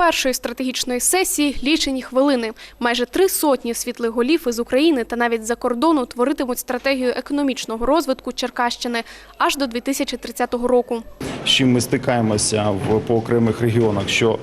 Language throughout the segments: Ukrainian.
першої стратегічної сесії лічені хвилини. Майже три сотні світлих голів із України та навіть за кордону творитимуть стратегію економічного розвитку Черкащини аж до 2030 року. з чим ми стикаємося в по окремих регіонах, що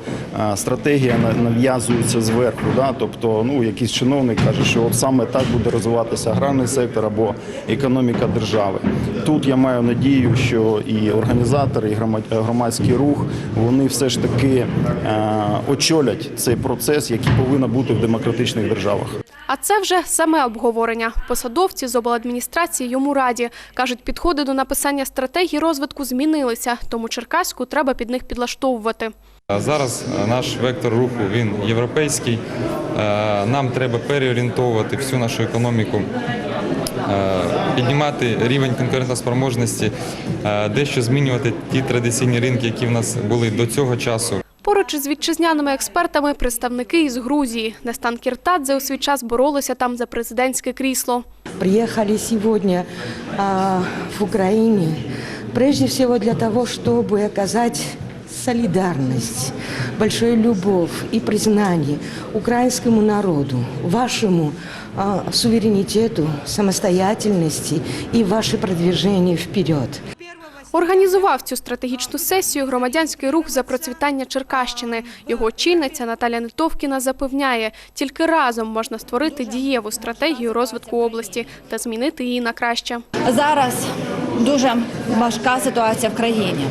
е, стратегія на- нав'язується зверху. Да? Тобто, ну якийсь чиновник каже, що от саме так буде розвиватися аграрний сектор або економіка держави. Тут я маю надію, що і організатори, і громад- громадський рух вони все ж таки е, очолять цей процес, який повинен бути в демократичних державах. А це вже саме обговорення. Посадовці з обладміністрації йому раді. Кажуть, підходи до написання стратегії розвитку змінилися, тому Черкаську треба під них підлаштовувати. Зараз наш вектор руху він європейський. Е, Нам треба переорієнтовувати всю нашу економіку, е, піднімати рівень конкурентоспроможності, е, дещо змінювати ті традиційні ринки, які в нас були до цього часу. Поруч із вітчизняними експертами представники із Грузії. Нестан Кіртадзе у свій час боролися там за президентське крісло. приехали сегодня а, в Украине прежде всего для того, чтобы оказать солидарность, большую любовь и признание украинскому народу, вашему а, суверенитету, самостоятельности и ваше продвижение вперед. Організував цю стратегічну сесію громадянський рух за процвітання Черкащини. Його очільниця Наталя Нетовкіна запевняє, тільки разом можна створити дієву стратегію розвитку області та змінити її на краще. Зараз дуже важка ситуація в країні.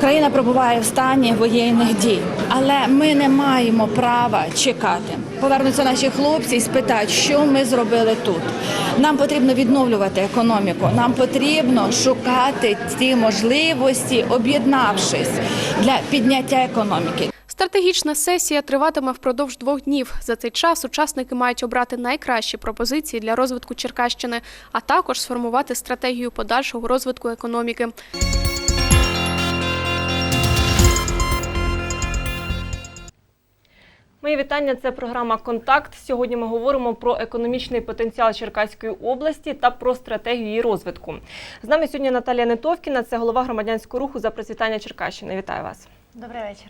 Країна перебуває в стані воєнних дій, але ми не маємо права чекати. Повернуться наші хлопці і спитають, що ми зробили тут. Нам потрібно відновлювати економіку. Нам потрібно шукати ті можливості, об'єднавшись для підняття економіки. Стратегічна сесія триватиме впродовж двох днів. За цей час учасники мають обрати найкращі пропозиції для розвитку Черкащини, а також сформувати стратегію подальшого розвитку економіки. Мої вітання. Це програма Контакт. Сьогодні ми говоримо про економічний потенціал Черкаської області та про стратегію її розвитку. З нами сьогодні Наталія Нетовкіна, це голова громадянського руху за процвітання Черкащини. Вітаю вас. Добрий вечір.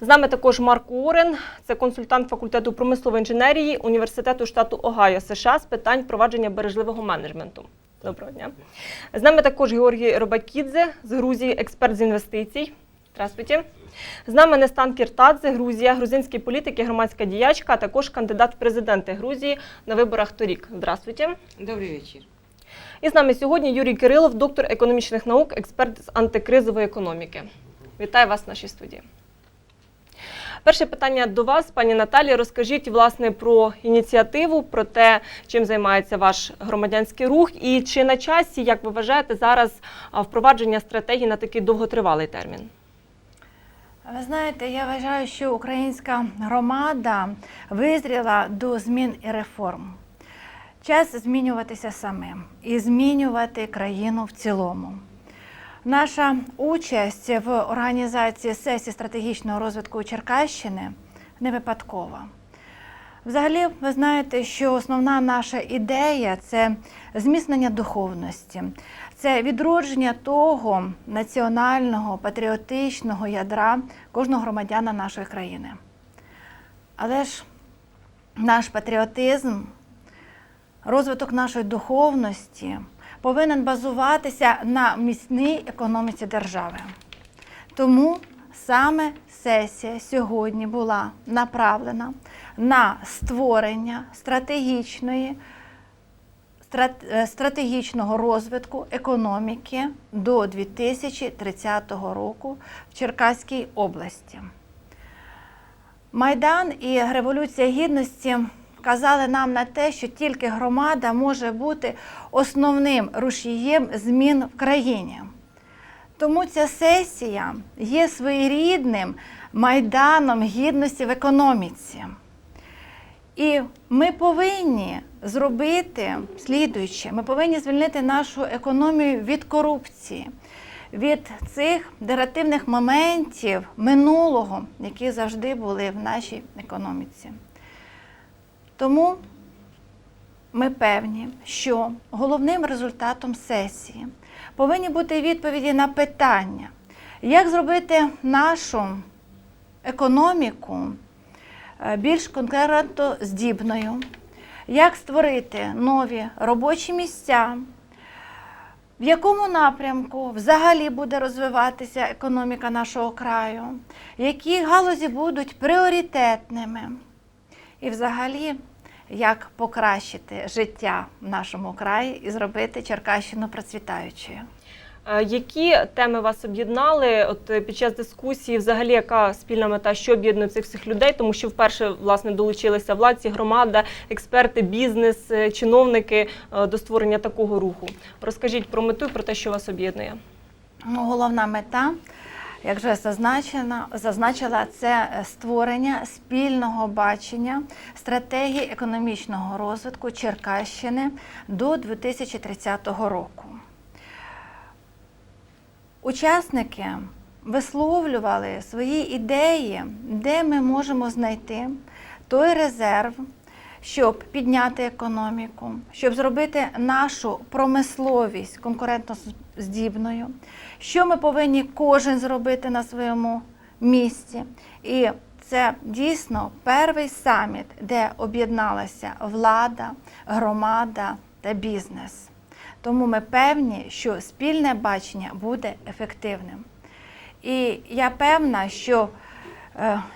З нами також Марк Уоррен, це консультант факультету промислової інженерії університету штату Огайо США з питань впровадження бережливого менеджменту. Доброго дня. З нами також Георгій Робакідзе з Грузії, експерт з інвестицій. Здравствуйте. З нами Нестан Кіртадзе, Грузія, грузинський політик і громадська діячка, а також кандидат в президенти Грузії на виборах торік. Здравствуйте. Добрий вечір. І з нами сьогодні Юрій Кирилов, доктор економічних наук, експерт з антикризової економіки. Вітаю вас в нашій студії. Перше питання до вас, пані Наталі. Розкажіть власне про ініціативу, про те, чим займається ваш громадянський рух, і чи на часі, як ви вважаєте, зараз впровадження стратегії на такий довготривалий термін? Ви знаєте, я вважаю, що українська громада визріла до змін і реформ. Час змінюватися самим і змінювати країну в цілому. Наша участь в організації сесії стратегічного розвитку Черкащини не випадкова. Взагалі, ви знаєте, що основна наша ідея це зміцнення духовності, це відродження того національного патріотичного ядра кожного громадяна нашої країни. Але ж наш патріотизм, розвиток нашої духовності повинен базуватися на міцній економіці держави. Тому саме сесія сьогодні була направлена на створення стратегічної е, стратегічного розвитку економіки до 2030 року в Черкаській області. Майдан і Революція Гідності вказали нам на те, що тільки громада може бути основним рушієм змін в країні. Тому ця сесія є своєрідним майданом гідності в економіці. І ми повинні зробити слідуюче: ми повинні звільнити нашу економію від корупції, від цих деративних моментів минулого, які завжди були в нашій економіці. Тому ми певні, що головним результатом сесії повинні бути відповіді на питання, як зробити нашу економіку е, більш конкурентоздібною, як створити нові робочі місця, в якому напрямку взагалі буде розвиватися економіка нашого краю, які галузі будуть пріоритетними, і взагалі як покращити життя в нашому краї і зробити Черкащину процвітаючою. Які теми вас об'єднали от е, під час дискусії? Взагалі, яка спільна мета, що об'єднує цих всіх людей? Тому що вперше власне долучилися владці, громада, експерти, бізнес, е, чиновники е, до створення такого руху. Розкажіть про мету і про те, що вас об'єднує. Ну, головна мета, як вже зазначена, зазначила, це створення спільного бачення стратегії економічного розвитку Черкащини до 2030 року. Учасники висловлювали свої ідеї, де ми можемо знайти той резерв, щоб підняти економіку, щоб зробити нашу промисловість конкурентоздібною, що ми повинні кожен зробити на своєму місці. І це дійсно перший саміт, де об'єдналася влада, громада та бізнес. Тому ми певні, що спільне бачення буде ефективним. І я певна, що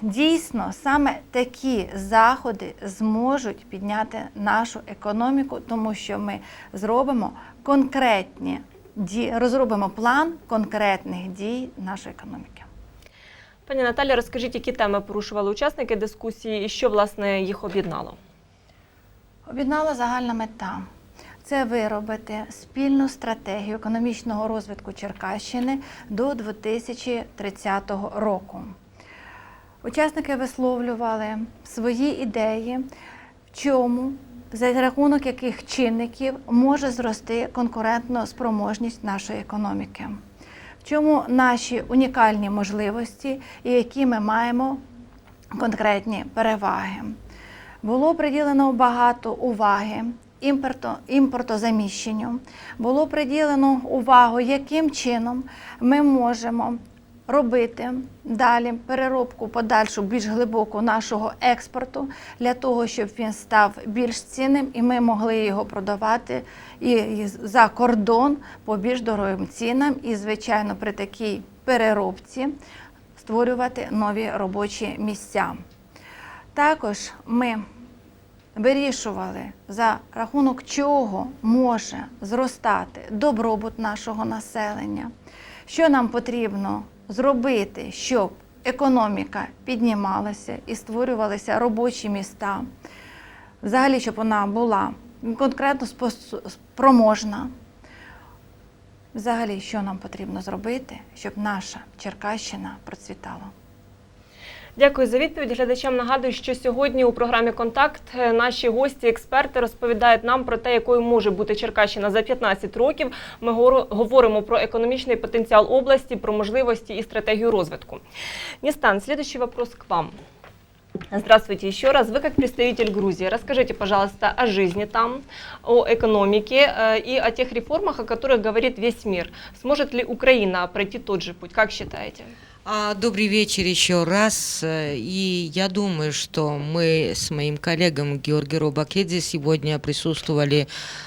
дійсно саме такі заходи зможуть підняти нашу економіку, тому що ми зробимо конкретні дії, розробимо план конкретних дій нашої економіки. Пані Наталі, розкажіть, які теми порушували учасники дискусії і що власне їх об'єднало? Об'єднала загальна мета це виробити спільну стратегію економічного розвитку Черкащини до 2030 року. Учасники висловлювали свої ідеї, в чому, за рахунок яких чинників може зрости конкурентна спроможність нашої економіки, в чому наші унікальні можливості і які ми маємо конкретні переваги. Було приділено багато уваги імпорто, імпортозаміщенню. Було приділено увагу, яким чином ми можемо робити далі переробку подальшу більш глибоку нашого експорту для того, щоб він став більш цінним і ми могли його продавати і, за кордон по більш дорогим цінам. І, звичайно, при такій переробці створювати нові робочі місця. Також ми вирішували, за рахунок чого може зростати добробут нашого населення, що нам потрібно зробити, щоб економіка піднімалася і створювалися робочі міста, взагалі, щоб вона була конкретно спроможна. Взагалі, що нам потрібно зробити, щоб наша Черкащина процвітала. Дякую за відповідь. Глядачам нагадую, що сьогодні у програмі Контакт е, наші гості, експерти розповідають нам про те, якою може бути Черкащина за 15 років. Ми горо- говоримо про економічний потенціал області, про можливості і стратегію розвитку. Нестан, следующий вопрос к вам. Здравствуйте еще раз. Вы как представитель Грузии, расскажите, пожалуйста, о жизни там, о экономике э, и о тех реформах, о которых говорит весь мир. Сможет ли Украина пройти тот же путь, как считаете? А, Добрый вечер еще раз. Э, И я думаю, что мы с моим коллегом Георгием Робакедзе сегодня присутствовали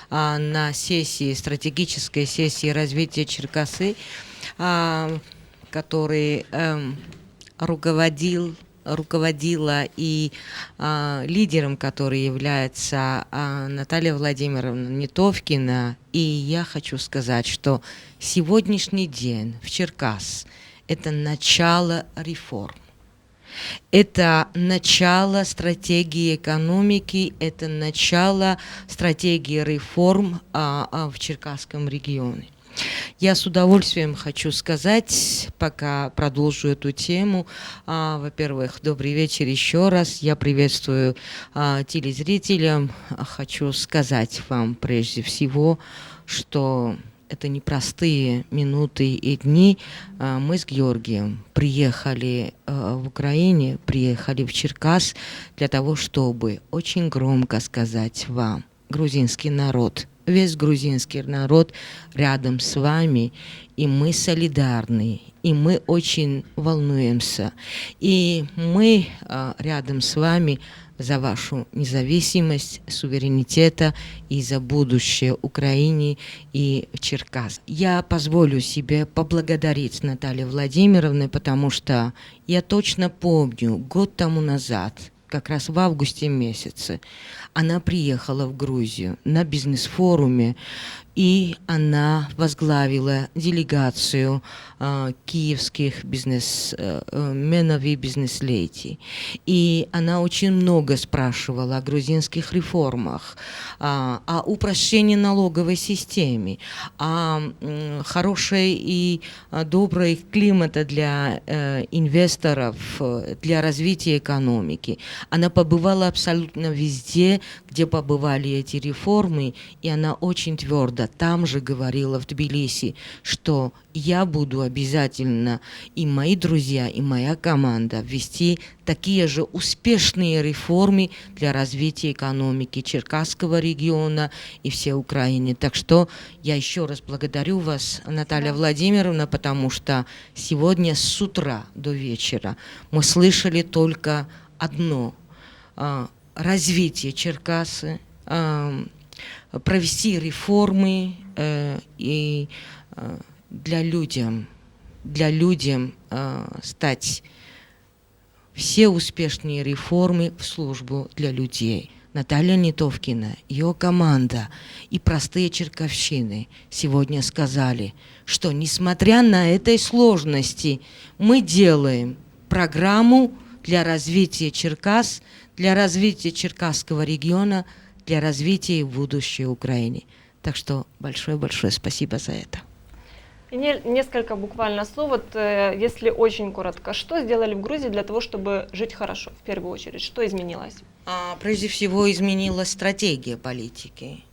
а, на сессии, стратегической сессии развития Черкасы, а, который эм, руководил руководила и а, лидером, который является а, Наталья Владимировна Нетовкина. И я хочу сказать, что сегодняшний день в Черкас – это начало реформ. Это начало стратегии экономики, это начало стратегии реформ а, а, в Черкасском регионе. Я с удовольствием хочу сказать, пока продолжу эту тему. а, во-первых, добрый вечер еще раз. Я приветствую а, телезрителям. Хочу сказать вам прежде всего, что это непростые минуты и дни. А, Мы с Георгием приехали э, в Украине, приехали в Черкас для того, чтобы очень громко сказать вам, грузинский народ, весь грузинский народ рядом с вами, и мы солидарны, и мы очень волнуемся. И мы а, рядом с вами за вашу независимость, суверенитета и за будущее Украине и Черкас. Я позволю себе поблагодарить Наталью Владимировну, потому что я точно помню, год тому назад, как раз в августе месяце, она приехала в Грузию на бизнес-форуме, и она возглавила делегацию а, киевских бизнесменов и бизнес-леди. И она очень много спрашивала о грузинских реформах, а, о упрощении налоговой системы, о м, хорошей и а, доброй климата для э, инвесторов, э, для развития экономики. Она побывала абсолютно везде, где побывали эти реформы, и она очень твердо там же говорила в Тбилиси, что я буду обязательно, и мои друзья, и моя команда ввести такие же успешные реформы для развития экономики Черкасского региона и всей Украины. Так что я еще раз благодарю вас, Наталья Владимировна, потому что сегодня с утра до вечера мы слышали только одно а, развитие Черкасы, провести реформы э, и э, для людям, для людям э, стать все успешные реформы в службу для людей. Наталья Нетовкина, ее команда и простые черковщины сегодня сказали, что несмотря на этой сложности, мы делаем программу для развития Черкас, для развития Черкасского региона, для развития и будущего Украины. Так что большое-большое спасибо за это. И не- несколько буквально слов, вот, э, если очень коротко. Что сделали в Грузии для того, чтобы жить хорошо, в первую очередь? Что изменилось? А, Прежде всего изменилась стратегия политики.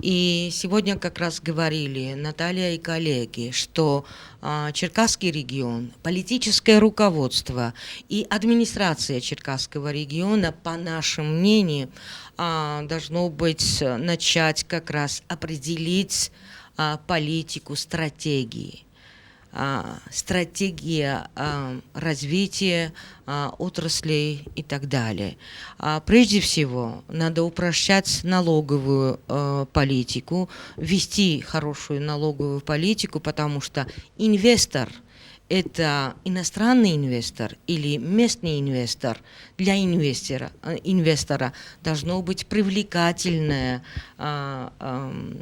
И сегодня как раз говорили Наталья и коллеги, что а, Черкасский регион, политическое руководство и администрация Черкасского региона, по нашему мнению, а, должно быть э, начать как раз определить а, политику, стратегии а, стратегия а, развития а, отраслей и так далее. А Прежде всего, надо упрощать налоговую э, политику, вести хорошую налоговую политику, потому что инвестор – это иностранный инвестор или местный инвестор, для инвестора, э, инвестора должно быть привлекательное, а, ам,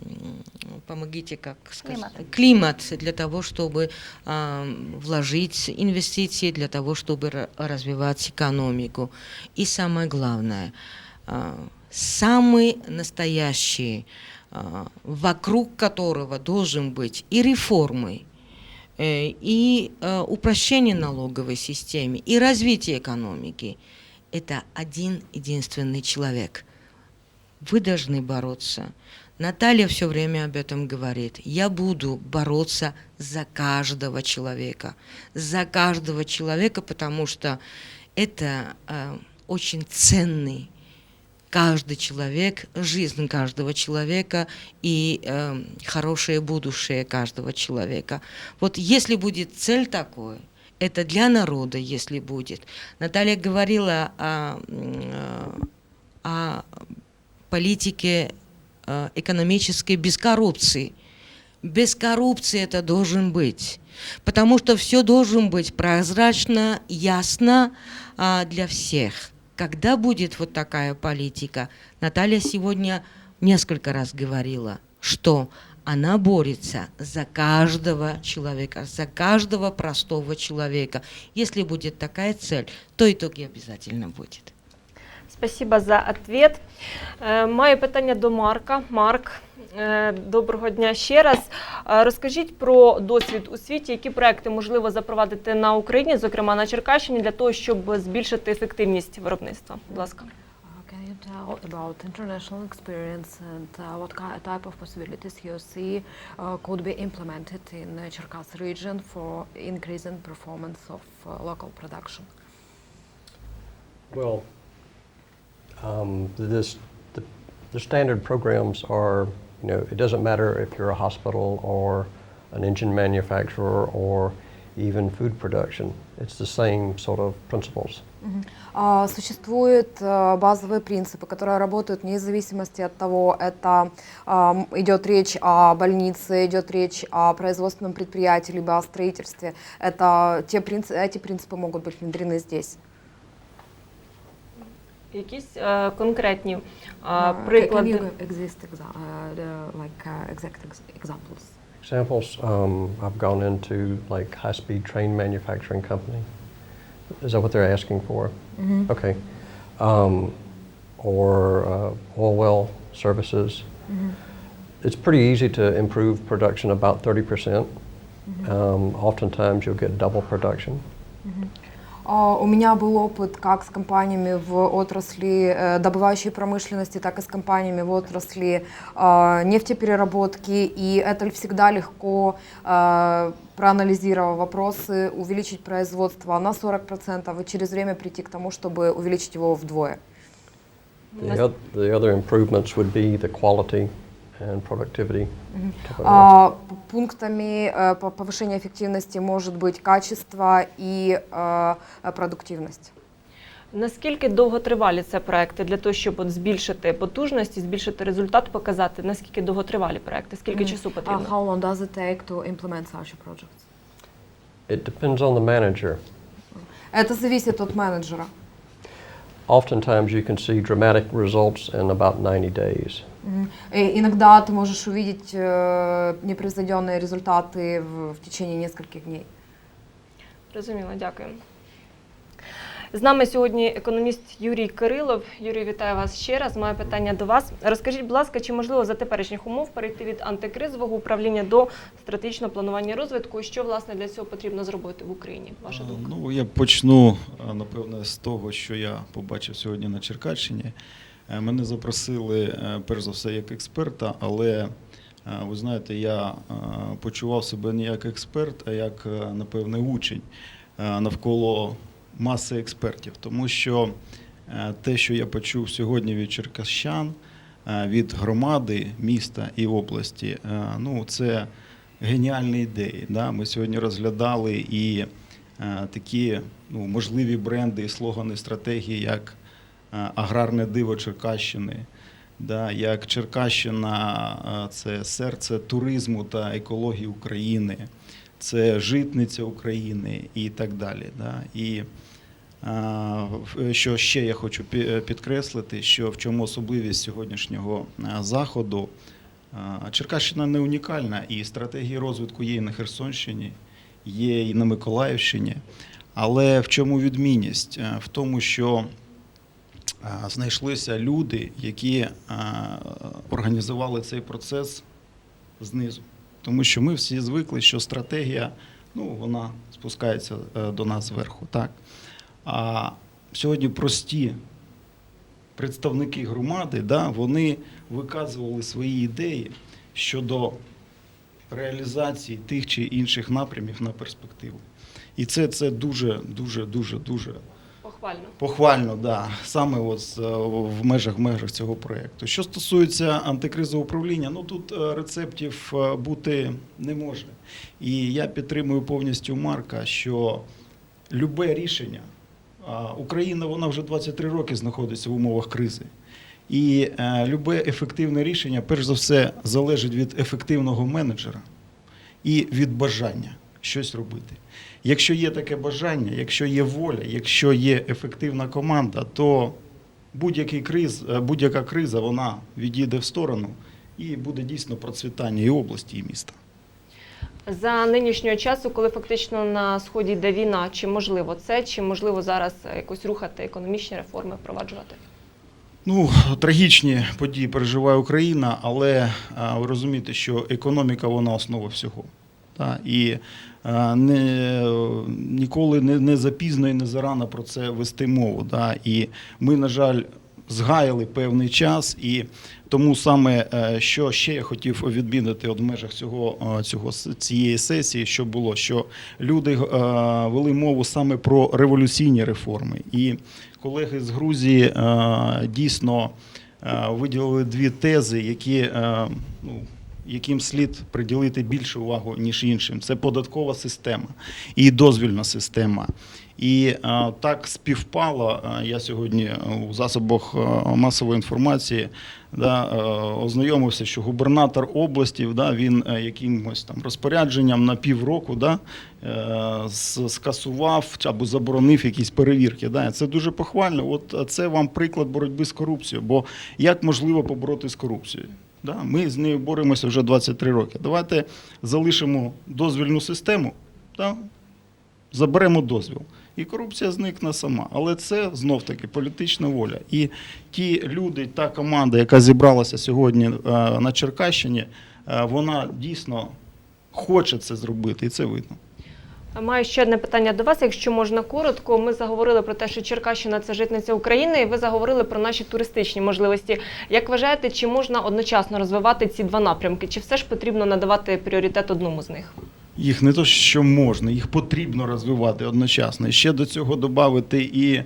помогите, как сказать, климат для того, чтобы ам, вложить инвестиции, для того, чтобы ра- развивать экономику. И самое главное, а, самый настоящий, а, вокруг которого должен быть и реформы, и э, упрощение налоговой системы, и развитие экономики. Это один единственный человек. Вы должны бороться. Наталья все время об этом говорит. Я буду бороться за каждого человека. За каждого человека, потому что это э, очень ценный каждый человек, жизнь каждого человека и э, хорошее будущее каждого человека. Вот если будет цель такой, это для народа, если будет. Наталья говорила о, о политике э, экономической без коррупции. Без коррупции это должен быть. Потому что все должен быть прозрачно, ясно а, для всех. Когда будет вот такая политика? Наталья сегодня несколько раз говорила, что она борется за каждого человека, за каждого простого человека. Если будет такая цель, то итоги обязательно будет. Спасибо за ответ. Е, Маю питання до Марка. Марк, доброго дня ще раз. Е, Розкажіть про досвід у світі, які проекти можливо запровадити на Україні, зокрема на Черкащині, для того, щоб збільшити ефективність виробництва. Будь ласка. Uh, Can you tell about international experience and uh, what ki- type of possibilities you see uh, could be implemented in uh, Cherkas region for increasing performance of uh, local production? Well, um, this, the, the standard programs are You know, it doesn't matter if you're a hospital or an engine manufacturer or even food production. It's the same sort of principles. А, Существуют э, базовые принципы, которые работают вне зависимости от того, это ам, идет речь о больнице, идет речь о производственном предприятии, либо о строительстве. Это те принципы, эти принципы могут быть внедрены здесь. Якісь е, конкретні е, Uh, Can приклади. you exist exa- uh, the, like uh, exact ex- examples? Examples, um, I've gone into like high-speed train manufacturing company. Is that what they're asking for? Okay. Um, or uh, oil well services. It's pretty easy to improve production about 30%. percent Um, oftentimes you'll get double production. А, У меня был опыт как с компаниями в отрасли э, добывающей промышленности, так и с компаниями в отрасли э, нефтепереработки. И это всегда легко, э, проанализировав вопросы, увеличить производство на 40% и через время прийти к тому, чтобы увеличить его вдвое. The, oth- the other improvements would be the quality and productivity. type of А, п- Пунктами э, по- повышения эффективности может быть качество и э, э, продуктивность. Наскільки довготривалі це проекти для того, щоб от збільшити потужність і збільшити результат, показати? Наскільки довготривалі проекти? Скільки часу Uh, потрібно? how long does it take to implement such a project? It depends on the manager. Это зависит от менеджера. Oftentimes you can see dramatic results in about 90 days. Мгм. И иногда ты можешь увидеть э, непревзойденные результаты в, в течение нескольких дней. Розуміло, дякую. З нами сьогодні економіст Юрій Кирилов. Юрій, вітаю вас ще раз. Маю питання до вас. Розкажіть, будь ласка, чи можливо за теперішніх умов перейти від антикризового управління до стратегічного планування розвитку? І що власне для цього потрібно зробити в Україні? Ваша думка? Ну, я почну, е, напевне, з того, що я побачив сьогодні на Черкащині. Е, Мене запросили, е, перш за все, як експерта, але е, ви знаєте, я почував себе не як експерт, а як, напевне, учень навколо маси експертів. Тому що те, що я почув сьогодні від черкащан, від громади, міста і області, ну, це геніальні ідеї. Да? Ми сьогодні розглядали і такі ну, можливі бренди і слогани стратегії, як аграрне диво Черкащини, да? як Черкащина е, це серце туризму та екології України, це житниця України і так далі. Да? І е, що ще я хочу підкреслити, що в чому особливість сьогоднішнього е, заходу. Черкащина не унікальна, і стратегії розвитку є і на Херсонщині, є і на Миколаївщині. Але в чому відмінність? Е, В тому, що знайшлися люди, які організували цей процес знизу. Тому що ми всі звикли, що стратегія ну, вона спускається е, до нас зверху. Так? А сьогодні прості представники громади, да, вони виказували свої ідеї щодо реалізації тих чи інших напрямів на перспективу. І це, це дуже, дуже, дуже, дуже Похвально. похвально, да, саме от е, в межах межах цього проєкту. Що стосується антикризового управління, ну тут е, рецептів е, бути не може. І я підтримую повністю Марка, що любе рішення, Україна вона вже 23 роки знаходиться в умовах кризи. І любе ефективне рішення, перш за все, залежить від ефективного менеджера і від бажання щось робити. Якщо є таке бажання, якщо є воля, якщо є ефективна команда, то будь-який криз, е, будь-яка криза вона відійде в сторону і буде дійсно процвітання і області, і міста. За нинішнього часу, коли фактично на сході йде війна, чи можливо це, чи можливо зараз е, якось рухати економічні реформи, впроваджувати? Ну, трагічні події переживає Україна, але ви розумієте, що економіка вона основа всього. Та? І не, ніколи не, не запізно і не зарано про це вести мову. Та? І ми, на жаль, згаяли певний час, і тому саме, е, що ще я хотів відмінити от в межах цього, е, цього цієї сесії, що було, що люди е, вели мову саме про революційні реформи. І колеги з Грузії е, дійсно е, виділили дві тези, які е, ну, яким слід приділити більше увагу, ніж іншим. Це податкова система і дозвільна система. І е, так співпало. е, я сьогодні е, у засобах масової інформації да, ознайомився, що губернатор області да, він якимось там розпорядженням на півроку да, скасував або заборонив якісь перевірки. Да. Це дуже похвально. От це вам приклад боротьби з корупцією. Бо як можливо побороти з корупцією? Да, ми з нею боремося вже 23 роки. Давайте залишимо дозвільну систему, да, заберемо дозвіл. І корупція зникне сама. Але це знов таки політична воля. І ті люди, та команда, яка зібралася сьогодні е, на Черкащині, е, вона дійсно хоче це зробити, і це видно. Маю ще одне питання до вас, якщо можна коротко. Ми заговорили про те, що Черкащина це житниця України, і ви заговорили про наші туристичні можливості. Як вважаєте, чи можна одночасно розвивати ці два напрямки? Чи все ж потрібно надавати пріоритет одному з них? Їх не то, що можна, їх потрібно розвивати одночасно. І ще до цього додати і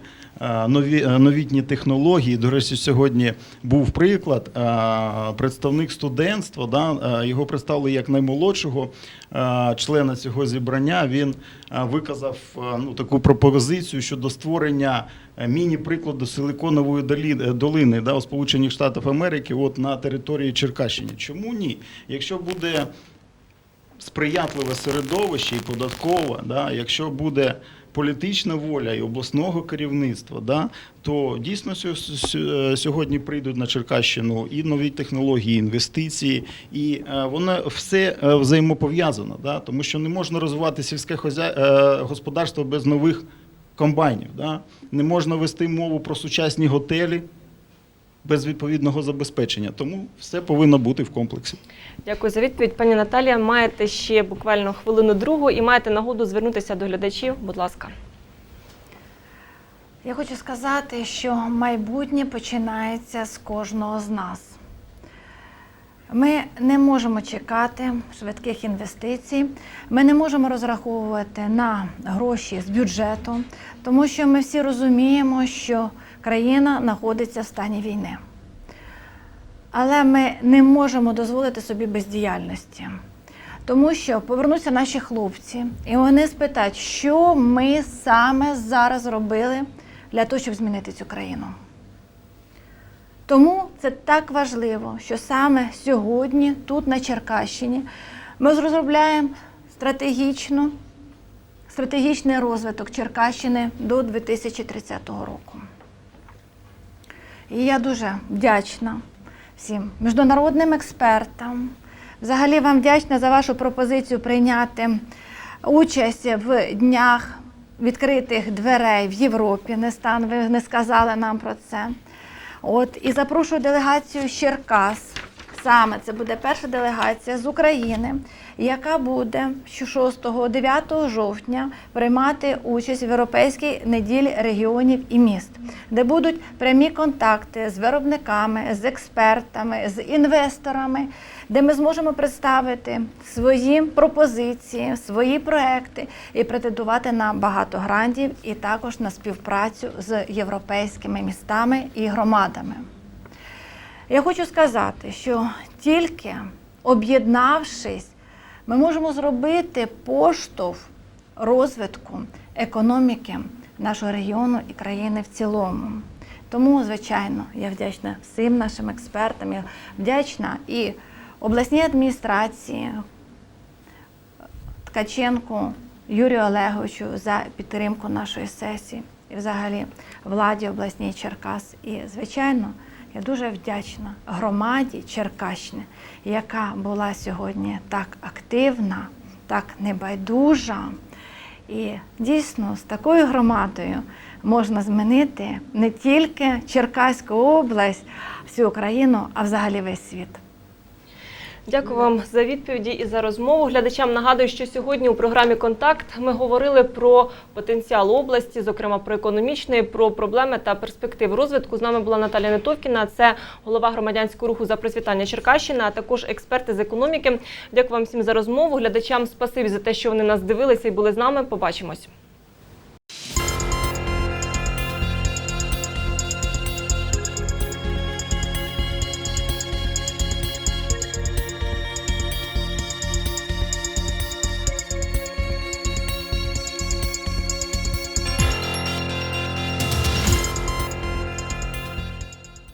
нові, е, новітні технології. До речі, сьогодні був приклад. е, Представник студентства, да, е, його представили як наймолодшого е, члена цього зібрання. Він е, виказав е, ну, таку пропозицію щодо створення е, міні-прикладу силиконової е, долини да, у Сполучених Штатах Америки от на території Черкащини. Чому ні? Якщо буде сприятливе середовище і податкове, да, якщо буде політична воля і обласного керівництва, да, то дійсно сьо- сьогодні прийдуть на Черкащину і нові технології, інвестиції, і е, воно все е, взаємопов'язано, да, тому що не можна розвивати сільське е, господарство без нових комбайнів. Да. Не можна вести мову про сучасні готелі без відповідного забезпечення. Тому все повинно бути в комплексі. Дякую за відповідь, пані Наталія. Маєте ще буквально хвилину другу і маєте нагоду звернутися до глядачів. Будь ласка. Я хочу сказати, що майбутнє починається з кожного з нас. Ми не можемо чекати швидких інвестицій, ми не можемо розраховувати на гроші з бюджету, тому що ми всі розуміємо, що країна знаходиться в стані війни. Але ми не можемо дозволити собі бездіяльності. Тому що повернуться наші хлопці, і вони спитають, що ми саме зараз робили для того, щоб змінити цю країну. Тому це так важливо, що саме сьогодні, тут на Черкащині, ми розробляємо стратегічну, стратегічний розвиток Черкащини до 2030 року. І я дуже вдячна всім міжнародним експертам. Взагалі вам вдячна за вашу пропозицію прийняти участь в днях відкритих дверей в Європі. Не стан, ви не сказали нам про це. От і запрошую делегацію з Черкас. Саме це буде перша делегація з України, яка буде 6-9 жовтня приймати участь в Європейській неділі регіонів і міст, де будуть прямі контакти з виробниками, з експертами, з інвесторами, де ми зможемо представити свої пропозиції, свої проекти і претендувати на багато грантів, і також на співпрацю з європейськими містами і громадами. Я хочу сказати, що тільки об'єднавшись, ми можемо зробити поштовх розвитку економіки нашого регіону і країни в цілому. Тому, звичайно, я вдячна всім нашим експертам, я вдячна і обласній адміністрації Ткаченку Юрію Олеговичу за підтримку нашої сесії і взагалі владі обласній Черкас. І, звичайно, я дуже вдячна громаді Черкащини, яка була сьогодні так активна, так небайдужа. І дійсно з такою громадою можна змінити не тільки Черкаську область, всю Україну, а взагалі весь світ. Дякую вам за відповіді і за розмову. Глядачам нагадую, що сьогодні у програмі Контакт ми говорили про потенціал області, зокрема про економічний, про проблеми та перспективи розвитку. З нами була Наталя Нетовкіна, це голова громадянського руху за процвітання Черкащини, а також експерти з економіки. Дякую вам всім за розмову. Глядачам спасибі за те, що вони нас дивилися і були з нами. Побачимось.